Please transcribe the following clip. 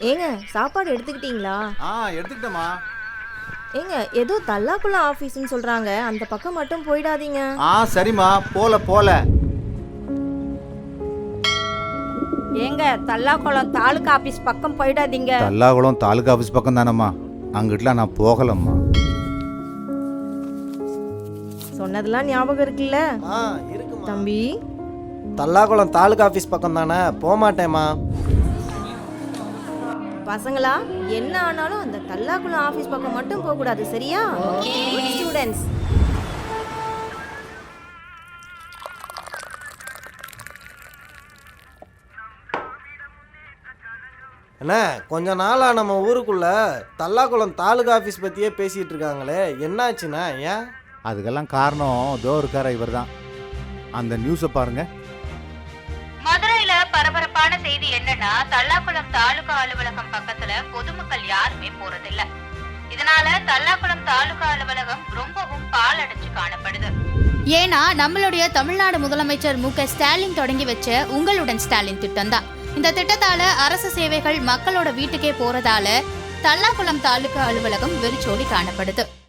ஏங்க சாப்பாடு எடுத்துக்கிட்டீங்களா? ஆ எடுத்துக்கிட்டேம்மா. ஏங்க ஏதோ தல்லாக்குளம் ஆஃபீஸ்னு சொல்றாங்க. அந்த பக்கம் மட்டும் போயிடாதீங்க. ஆ சரிம்மா. போல போல. ஏங்க தல்லாக்குளம் தாலுகா ஆபீஸ் பக்கம் போயிடாதீங்க. தல்லாகுளம் தாலுகா ஆஃபீஸ் பக்கம் தானம்மா. அங்கிட்டலாம் நான் போகலம்மா. சொன்னதெல்லாம் ஞாபகம் இருக்குல்ல? ஆ இருக்குமா தம்பி. தல்லாக்குளம் தாலுகா ஆஃபீஸ் பக்கம் தானே? போக மாட்டேம்மா பசங்களா? என்ன ஆனாலும் அந்த தல்லாக்குளம் ஆஃபீஸ் பக்கம் மட்டும் போக கூடாது சரியா ஸ்டூடெண்ட்ஸ் என்ன கொஞ்ச நாளா நம்ம ஊருக்குள்ள தல்லாக்குளம் தாலுகா ஆஃபீஸ் பற்றியே பேசிகிட்டு இருக்காங்களே என்னாச்சுண்ணா ஏன்? அதுக்கெல்லாம் காரணம் தோ இருக்கார இவர் தான் அந்த நியூஸை பாருங்க. மதுரையில பரபரப்பான அலுவலகம் பக்கத்துல பொதுமக்கள் யாருமே போறதில்ல. இதனால தல்லாக்குளம் தாலுகா அலுவலகம் ரொம்பவும் பாழடைஞ்சு காணப்படுது. ஏன்னா நம்மளுடைய தமிழ்நாடு முதலமைச்சர் மு க ஸ்டாலின் தொடங்கி வச்ச உங்களுடன் ஸ்டாலின் திட்டம் தான் இந்த திட்டத்தால அரசு சேவைகள் மக்களோட வீட்டுக்கே போறதால தல்லாக்குளம் தாலுகா அலுவலகம் வெறிச்சோடி காணப்படுது.